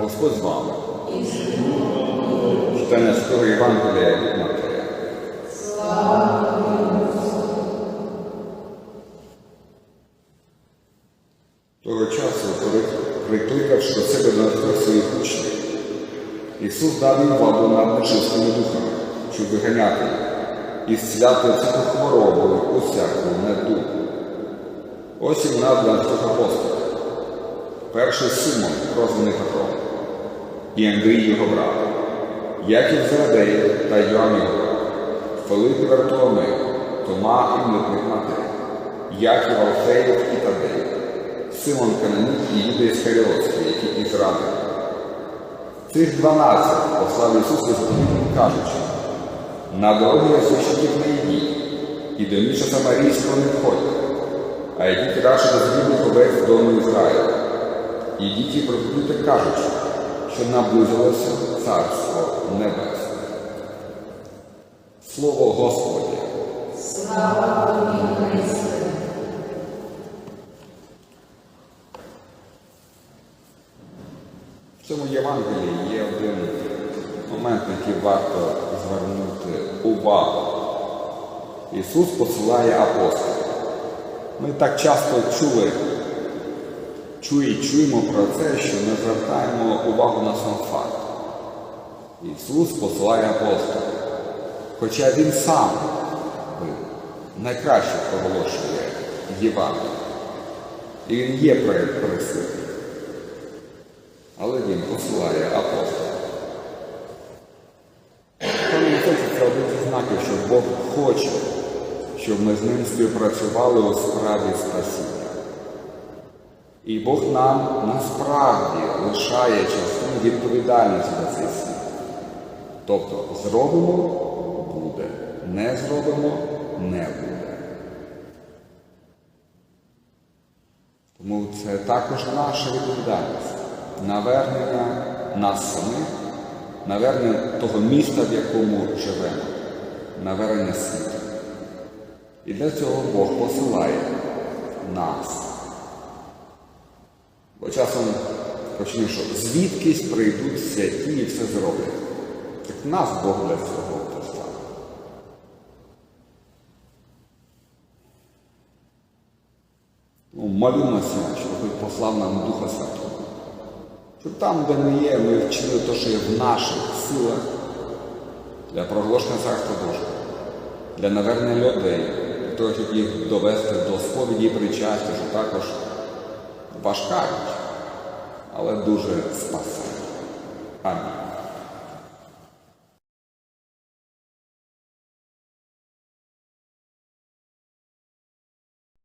Господь з вами. Читання Святого Євангелія від Матея. Того часу, прикликавши до себе дванадцятих своїх учнів, Ісус дав їм владу над нечистими духами, щоб виганяти і зціляти всяку хворобу, усяку недугу. Ось і вона дванадцятих апостолів. Перший Симон, прозваний Петром, і Андрій його брат, Яків Зеладей та Йоанн його брат, Филип і Вартоломей, Тома і Митник Матей, Яків Алфеєв і Тадей, Симон Кананит і Юда Іскаріотський, який із Ради. Цих дванадцять послав Ісус до кажучи, на дороги священів не йдіть, і до міша Самарійського не входьте, а йдіть радше до злібних овець дому Ізраїля. Ідіть і проповідуйте, кажучи, що наблизилося Царство Небесне. Слово Господнє. В цьому Євангелії є один момент, на який варто звернути увагу. Ісус посилає апостолів. Ми так часто чули, чує, чуємо про це, що не звертаємо увагу на сам факт. Ісус посилає апостолів. Хоча Він сам найкраще проголошує Євангеліє. І Він є присутній. Але Він посилає апостолів. Певно, це один зі знаків, що Бог хоче, щоб ми з ним співпрацювали у справі спасіння. І Бог нам насправді лишає частину відповідальності за цей світ. Тобто зробимо буде, не зробимо не буде. Тому це також наша відповідальність. Навернення нас самих, навернення того міста, в якому живемо, навернення світу. І для цього Бог посилає нас. Бо часом почнемо, що звідкись прийдуть святі і все зроблять. Так нас Бог для цього поставив. Ну, молімося, щоб послав нам Духа Святого. Щоб там, де ми є, ми вчили те, що є в наших силах для проголошення Царства Божого, для навернення людей, для того, щоб їх довести до сповіді і причастя, що також важка річ, але дуже спасає. Амінь.